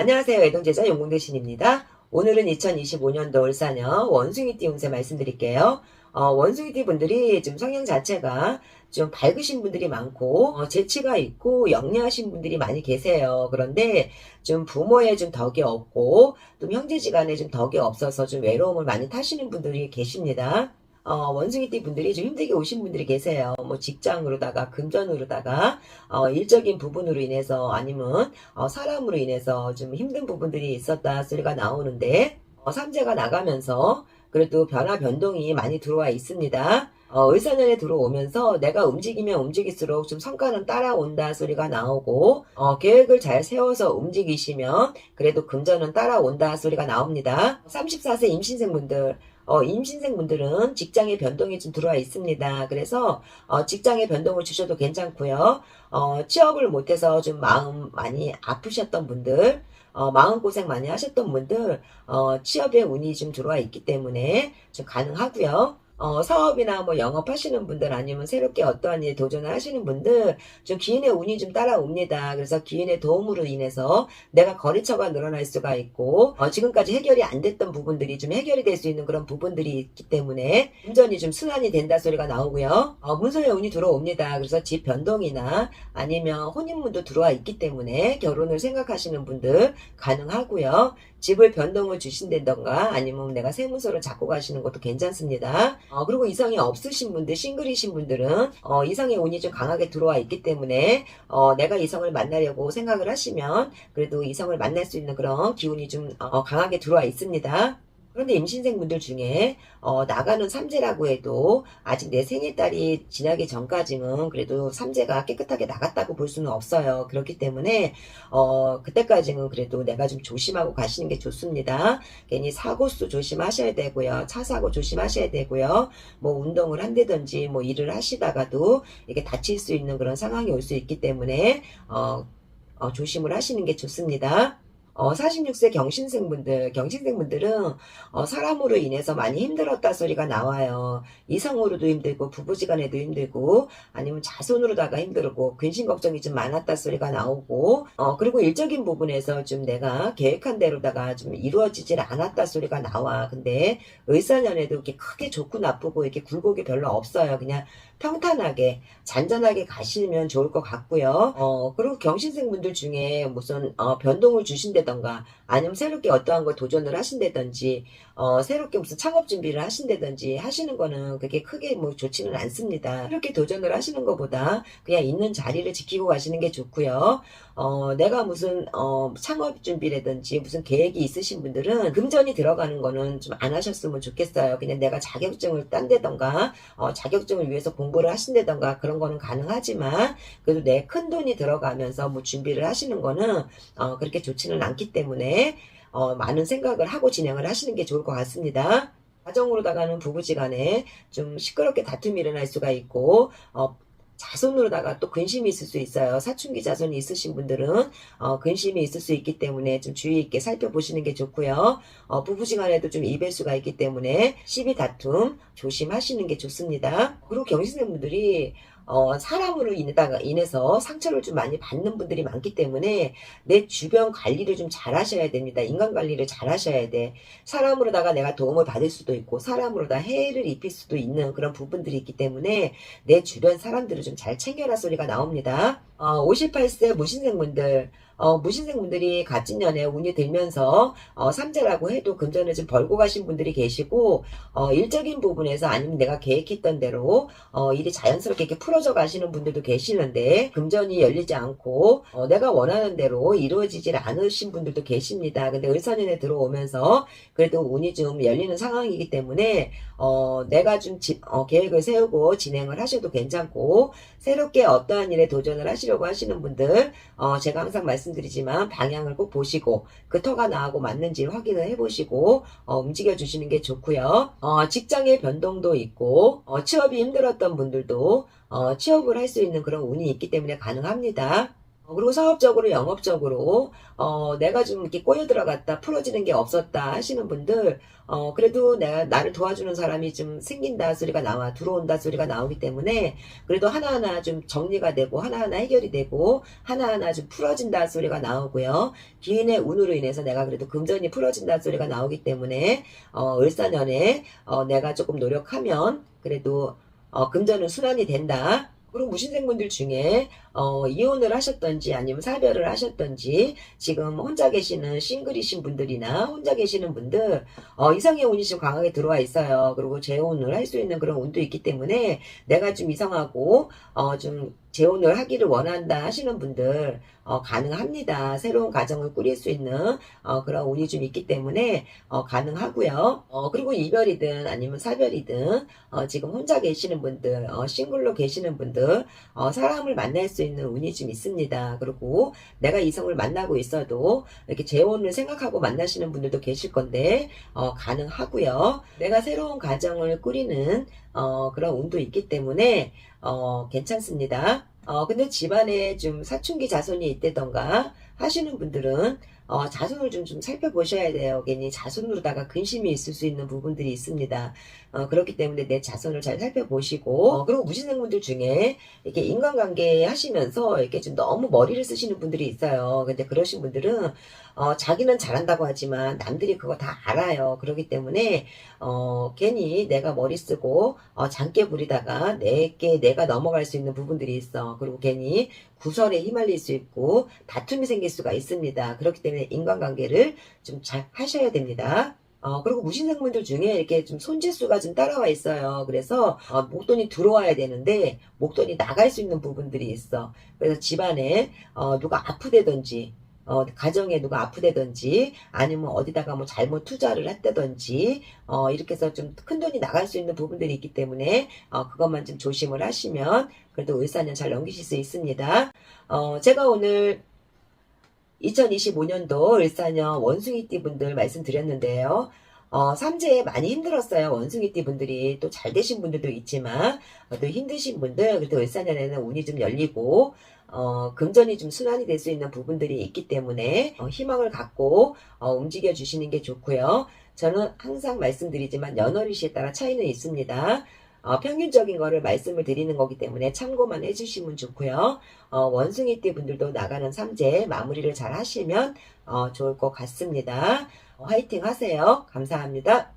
안녕하세요. 애동제자 용궁대신입니다. 오늘은 2025년도 울산여 원숭이띠 운세 말씀드릴게요. 어, 원숭이띠 분들이 지금 성향 자체가 좀 밝으신 분들이 많고 어, 재치가 있고 영리하신 분들이 많이 계세요. 그런데 좀 부모의 좀 덕이 없고 또 형제지간에 좀 덕이 없어서 좀 외로움을 많이 타시는 분들이 계십니다. 어, 원숭이띠 분들이 좀 힘들게 오신 분들이 계세요. 뭐 직장으로다가 금전으로다가 어, 일적인 부분으로 인해서 아니면 어, 사람으로 인해서 좀 힘든 부분들이 있었다 소리가 나오는데 어, 삼재가 나가면서 그래도 변화 변동이 많이 들어와 있습니다. 어, 을사년에 들어오면서 내가 움직이면 움직일수록 좀 성과는 따라온다 소리가 나오고 어, 계획을 잘 세워서 움직이시면 그래도 금전은 따라온다 소리가 나옵니다. 34세 임신생분들 어, 임신생분들은 직장의 변동이 좀 들어와 있습니다. 그래서 어, 직장의 변동을 주셔도 괜찮고요. 어, 취업을 못해서 좀 마음 많이 아프셨던 분들 어, 마음고생 많이 하셨던 분들, 어, 취업에 운이 좀 들어와 있기 때문에 좀 가능하고요. 어, 사업이나 뭐 영업하시는 분들 아니면 새롭게 어떠한 일 도전을 하시는 분들 좀 기인의 운이 좀 따라옵니다. 그래서 기인의 도움으로 인해서 내가 거래처가 늘어날 수가 있고 어, 지금까지 해결이 안 됐던 부분들이 좀 해결이 될 수 있는 그런 부분들이 있기 때문에 운전이 좀 순환이 된다 소리가 나오고요. 어, 문서의 운이 들어옵니다. 그래서 집 변동이나 아니면 혼인문도 들어와 있기 때문에 결혼을 생각하시는 분들 가능하고요. 집을 변동을 주신다던가 아니면 내가 세무서를 잡고 가시는 것도 괜찮습니다. 어, 그리고 이성이 없으신 분들, 싱글이신 분들은 어, 이성의 운이 좀 강하게 들어와 있기 때문에 어, 내가 이성을 만나려고 생각을 하시면 그래도 이성을 만날 수 있는 그런 기운이 좀 어, 강하게 들어와 있습니다. 그런데 임신생분들 중에 어, 나가는 삼재라고 해도 아직 내 생일달이 지나기 전까지는 그래도 삼재가 깨끗하게 나갔다고 볼 수는 없어요. 그렇기 때문에 어, 그때까지는 그래도 내가 좀 조심하고 가시는 게 좋습니다. 괜히 사고수 조심하셔야 되고요. 차 사고 조심하셔야 되고요. 뭐 운동을 한다든지 뭐 일을 하시다가도 이게 다칠 수 있는 그런 상황이 올 수 있기 때문에 어, 어, 조심을 하시는 게 좋습니다. 어, 46세 경신생분들, 경신생분들은 어, 사람으로 인해서 많이 힘들었다 소리가 나와요. 이성으로도 힘들고 부부지간에도 힘들고 아니면 자손으로다가 힘들고 근심 걱정이 좀 많았다 소리가 나오고 어, 그리고 일적인 부분에서 좀 내가 계획한 대로다가 좀 이루어지질 않았다 소리가 나와. 근데 을사년에도 이렇게 크게 좋고 나쁘고 이렇게 굴곡이 별로 없어요. 그냥 평탄하게 잔잔하게 가시면 좋을 것 같고요. 어, 그리고 경신생분들 중에 무슨 어, 변동을 주신다 던가 아니면 새롭게 어떠한 걸 도전을 하신다든지 어, 새롭게 무슨 창업 준비를 하신다든지 하시는 거는 그게 크게 뭐 좋지는 않습니다. 이렇게 도전을 하시는 것보다 그냥 있는 자리를 지키고 가시는 게 좋고요. 어, 내가 무슨 어, 창업 준비라든지 무슨 계획이 있으신 분들은 금전이 들어가는 거는 좀 안 하셨으면 좋겠어요. 그냥 내가 자격증을 딴다던가 어, 자격증을 위해서 공부를 하신다던가 그런 거는 가능하지만 그래도 내 큰 돈이 들어가면서 뭐 준비를 하시는 거는 어, 그렇게 좋지는 않기 어, 많은 생각을 하고 진행을 하시는 게 좋을 것 같습니다. 가정으로다가는 부부지간에 좀 시끄럽게 다툼이 일어날 수가 있고 어, 자손으로다가 또 근심이 있을 수 있어요. 사춘기 자손이 있으신 분들은 어, 근심이 있을 수 있기 때문에 좀 주의 있게 살펴보시는 게 좋고요. 어, 부부지간에도 좀 이별수가 있기 때문에 시비 다툼 조심하시는 게 좋습니다. 그리고 경신생 분들이 어, 사람으로 인해서 상처를 좀 많이 받는 분들이 많기 때문에 내 주변 관리를 좀 잘 하셔야 됩니다. 인간 관리를 잘 하셔야 돼. 사람으로다가 내가 도움을 받을 수도 있고, 사람으로다 해를 입힐 수도 있는 그런 부분들이 있기 때문에 내 주변 사람들을 좀 잘 챙겨라 소리가 나옵니다. 어, 58세 무신생분들, 어, 무신생분들이 갑진년에 운이 들면서 어, 삼재라고 해도 금전을 좀 벌고 가신 분들이 계시고 어, 일적인 부분에서 아니면 내가 계획했던 대로 어, 일이 자연스럽게 이렇게 풀어져 가시는 분들도 계시는데 금전이 열리지 않고 어, 내가 원하는 대로 이루어지질 않으신 분들도 계십니다. 근데 을사년에 들어오면서 그래도 운이 좀 열리는 상황이기 때문에 어, 내가 좀 지- 어, 계획을 세우고 진행을 하셔도 괜찮고 새롭게 어떠한 일에 도전을 하시 려고 하시는 분들 어, 제가 항상 말씀드리지만 방향을 꼭 보시고 그 터가 나하고 맞는지 확인을 해보시고 어, 움직여 주시는 게 좋고요. 어, 직장의 변동도 있고 어, 취업이 힘들었던 분들도 어, 취업을 할 수 있는 그런 운이 있기 때문에 가능합니다. 어, 그리고 사업적으로, 영업적으로, 어, 내가 좀 이렇게 꼬여 들어갔다, 풀어지는 게 없었다 하시는 분들, 어, 그래도 내가, 나를 도와주는 사람이 좀 생긴다 소리가 나와, 들어온다 소리가 나오기 때문에, 그래도 하나하나 좀 정리가 되고, 하나하나 해결이 되고, 하나하나 좀 풀어진다 소리가 나오고요. 기인의 운으로 인해서 내가 그래도 금전이 풀어진다 소리가 나오기 때문에, 어, 을사년에, 어, 내가 조금 노력하면, 그래도, 어, 금전은 순환이 된다. 그리고 무신생분들 중에 어, 이혼을 하셨던지 아니면 사별을 하셨던지 지금 혼자 계시는 싱글이신 분들이나 혼자 계시는 분들 어, 이성의 운이 좀 강하게 들어와 있어요. 그리고 재혼을 할 수 있는 그런 운도 있기 때문에 내가 좀 이성하고 어, 좀 재혼을 하기를 원한다 하시는 분들 어, 가능합니다. 새로운 가정을 꾸릴 수 있는 어, 그런 운이 좀 있기 때문에 어, 가능하고요. 어, 그리고 이별이든 아니면 사별이든 어, 지금 혼자 계시는 분들, 어, 싱글로 계시는 분들 어, 사람을 만날 수 있는 운이 좀 있습니다. 그리고 내가 이성을 만나고 있어도 이렇게 재혼을 생각하고 만나시는 분들도 계실 건데 어, 가능하고요. 내가 새로운 가정을 꾸리는 어, 그런 운도 있기 때문에 어, 괜찮습니다. 어, 근데 집안에 좀 사춘기 자손이 있다던가 하시는 분들은 어, 자손을 좀, 좀 살펴보셔야 돼요. 괜히 자손으로다가 근심이 있을 수 있는 부분들이 있습니다. 어, 그렇기 때문에 내 자손을 잘 살펴보시고, 어, 그리고 무신생분들 중에 이렇게 인간관계 하시면서 이렇게 좀 너무 머리를 쓰시는 분들이 있어요. 근데 그러신 분들은, 어, 자기는 잘한다고 하지만 남들이 그거 다 알아요. 그렇기 때문에, 어, 괜히 내가 머리 쓰고, 어, 장깨 부리다가 내게 내가 넘어갈 수 있는 부분들이 있어. 그리고 괜히 구설에 휘말릴 수 있고, 다툼이 생길 수가 있습니다. 그렇기 때문에 인간관계를 좀 잘 하셔야 됩니다. 어, 그리고 무신생분들 중에 이렇게 좀 손재수가 좀 따라와 있어요. 그래서, 어, 목돈이 들어와야 되는데, 목돈이 나갈 수 있는 부분들이 있어. 그래서 집안에, 어, 누가 아프다든지, 어, 가정에 누가 아프다든지, 아니면 어디다가 뭐 잘못 투자를 했다든지, 어, 이렇게 해서 좀 큰 돈이 나갈 수 있는 부분들이 있기 때문에, 어, 그것만 좀 조심을 하시면, 그래도 을사년 잘 넘기실 수 있습니다. 어, 제가 오늘 2025년도 을사년 원숭이띠 분들 말씀드렸는데요. 어, 삼재에 많이 힘들었어요. 원숭이띠 분들이 또 잘 되신 분들도 있지만 어, 또 힘드신 분들 그래도 을사년에는 운이 좀 열리고 어, 금전이 좀 순환이 될 수 있는 부분들이 있기 때문에 어, 희망을 갖고 어, 움직여 주시는 게 좋고요. 저는 항상 말씀드리지만 연월일시에 따라 차이는 있습니다. 어, 평균적인 거를 말씀을 드리는 거기 때문에 참고만 해주시면 좋고요. 어, 원숭이 띠 분들도 나가는 삼재 마무리를 잘 하시면 어, 좋을 것 같습니다. 어, 화이팅 하세요. 감사합니다.